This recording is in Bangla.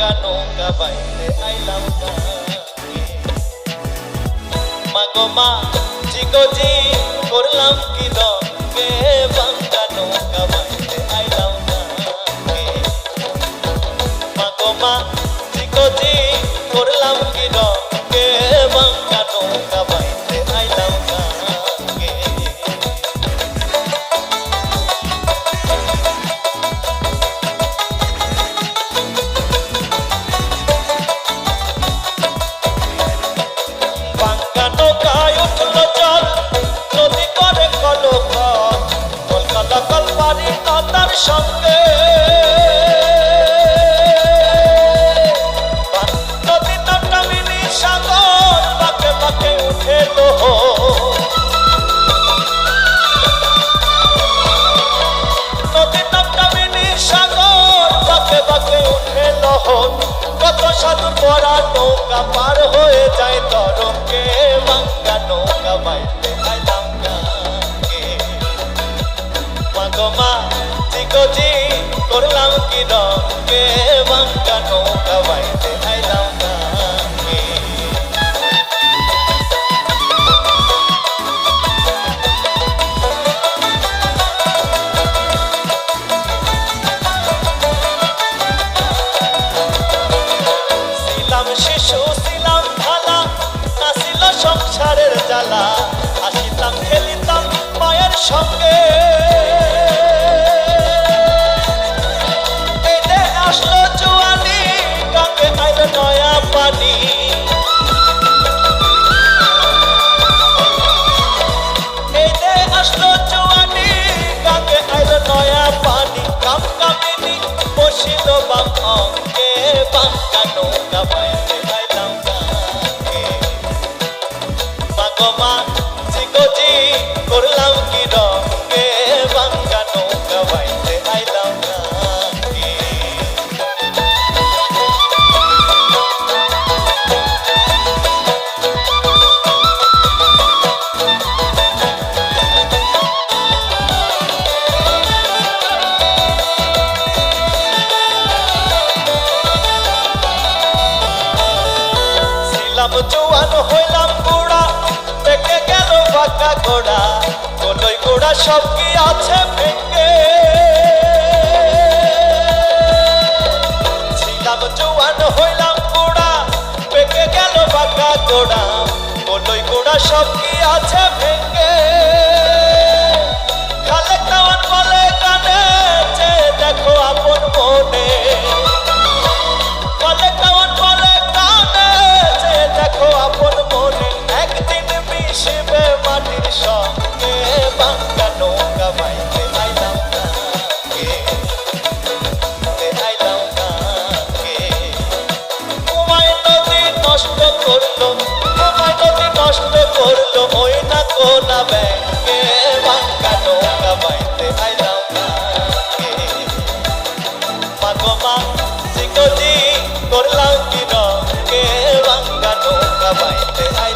ভাঙ্গা নৌকা বাইতে আইলাম গাঙ্গে মাগো মা জি করলাম কি রঙে ভাঙ্গা কলপারি তার সঙ্গে। নদী নটামিনি সাগর, বাঁকে বাঁকে উঠে লোহ নদী নটামিনি সাগর, বাঁকে বাঁকে উঠে লহর কত সাধু পরা নৌকা পার হয়ে যায় তরঙ্গে বাঙ্গা নৌকা বাইতে la la গোড়া কোলই গোড়া সব কি আছে ভেঙ্গে? ছিলাম জোয়ান, হইলাম গোড়া পেকে গেল বাঁকা গোড়া কোলই গোড়া সব কি আছে ভেঙ্গে? না ব্যাঙ্গে বাঙ্গা নৌকা বাইতে আইলাম মাগো মা জিগো জি করলাম কি রঙে বাঙ্গা নৌকা বাইতে আই